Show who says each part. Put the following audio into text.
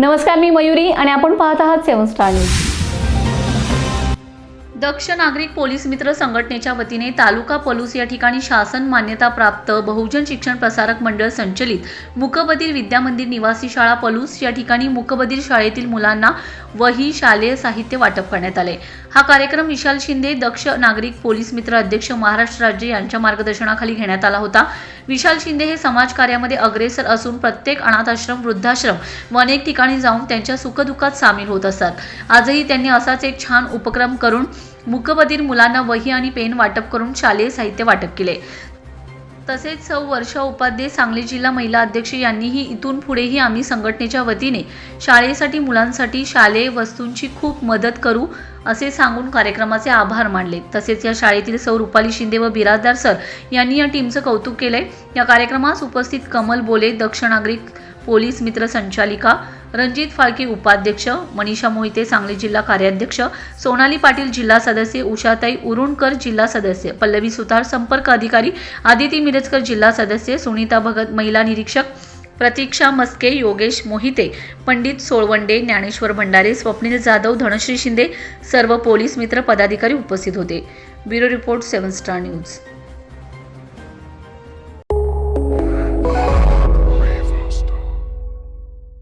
Speaker 1: नमस्कार मी मयुरी आणि आपण पाहत आहात सेवन स्टार न्यूज. दक्ष नागरिक पोलीस मित्र संघटनेच्या वतीने तालुका पलूस या ठिकाणी शासन मान्यता प्राप्त बहुजन शिक्षण प्रसारक मंडळ संचलित मुकबधीर विद्यामंदिर निवासी शाळा पलूस या ठिकाणी मुकबधीर शाळेतील मुलांना वही शालेय साहित्य वाटप करण्यात आले. हा कार्यक्रम विशाल शिंदे दक्ष नागरिक पोलीस मित्र अध्यक्ष महाराष्ट्र राज्य यांच्या मार्गदर्शनाखाली घेण्यात आला होता. विशाल शिंदे हे समाजकार्यामध्ये अग्रेसर असून प्रत्येक अनाथाश्रम वृद्धाश्रम व अनेक ठिकाणी जाऊन त्यांच्या सुखदुःखात सामील होत असतात. आजही त्यांनी असाच एक छान उपक्रम करून मुकबधीर मुलांना वही आणि पेन वाटप करून शालेय साहित्य वाटप केले. तसेच सौ वर्षा उपाध्ये सांगली जिल्हा महिला अध्यक्ष यांनीही इथून पुढेही आम्ही संघटनेच्या वतीने शाळेसाठी मुलांसाठी शालेय वस्तूंची खूप मदत करू असे सांगून कार्यक्रमाचे आभार मानले. तसेच या शाळेतील सौ रुपाली शिंदे व बिराजदार सर यांनी या टीमचं कौतुक केलंय. या कार्यक्रमास उपस्थित कमल बोले दक्ष नागरिक पोलीस मित्र संचालिका रणजित फाळके उपाध्यक्ष मनीषा मोहिते सांगली जिल्हा कार्याध्यक्ष सोनाली पाटील जिल्हा सदस्य उषाताई उरुणकर जिल्हा सदस्य पल्लवी सुतार संपर्क अधिकारी आदिती मिरजकर जिल्हा सदस्य सुनीता भगत महिला निरीक्षक प्रतीक्षा मस्के योगेश मोहिते पंडित सोळवंडे ज्ञानेश्वर भंडारे स्वप्नील जाधव धनश्री शिंदे सर्व पोलीस मित्र पदाधिकारी उपस्थित होते. Bureau report seven star news.